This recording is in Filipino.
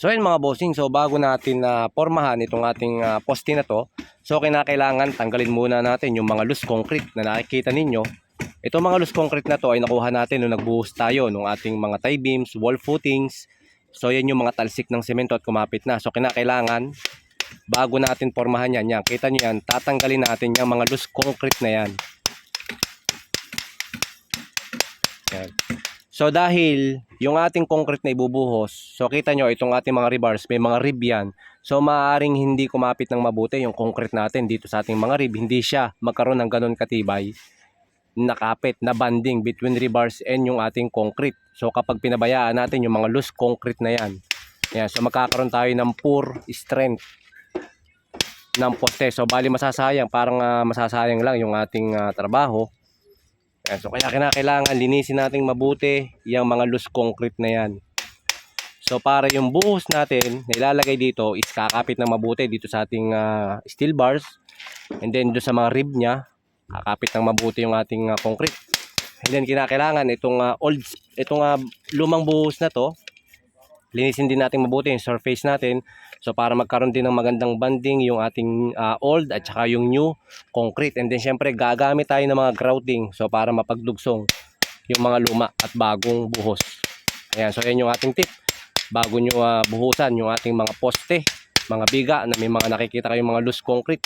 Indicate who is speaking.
Speaker 1: So ayun mga bossing, so bago natin na pormahan itong ating ah, poste na to, so kinakailangan tanggalin muna natin yung mga loose concrete na nakikita ninyo. Itong mga loose concrete na to ay nakuha natin nung nagbuhos tayo ng ating mga tie beams, wall footings. So yan yung mga talsik ng semento at kumapit na. So kinakailangan bago natin pormahan yan, yan. Kita nyo yan, tatanggalin natin yung mga loose concrete na yan. Yan. So dahil yung ating concrete na ibubuhos, so kita nyo itong ating mga rebars, may mga rib yan. So maaaring hindi kumapit ng mabuti yung concrete natin dito sa ating mga rib. Hindi siya magkaroon ng ganun katibay nakapit na banding between rebars and yung ating concrete. So kapag pinabayaan natin yung mga loose concrete na yan, yan so magkakaroon tayo ng poor strength ng poste. So bali masasayang, parang ah, masasayang lang yung ating ah, trabaho. Yan, so kaya kinakailangan linisin nating mabuti yung mga loose concrete na yan. So para yung buhos natin na ilalagay dito is kakapit ng mabuti dito sa ating ah, steel bars and then doon sa mga rib niya kakapit ng mabuti yung ating ah, concrete. And then kinakailangan itong ah, old itong ah, lumang buhos na to linisin din natin mabuti yung surface natin. So para magkaroon din ng magandang banding yung ating ah, old at saka yung new concrete. And then syempre gagamit tayo ng mga grouting. So para mapagdugsong yung mga luma at bagong buhos. Ayan so yan yung ating tip. Bago nyo ah, buhusan yung ating mga poste mga biga na may mga nakikita kayong mga loose concrete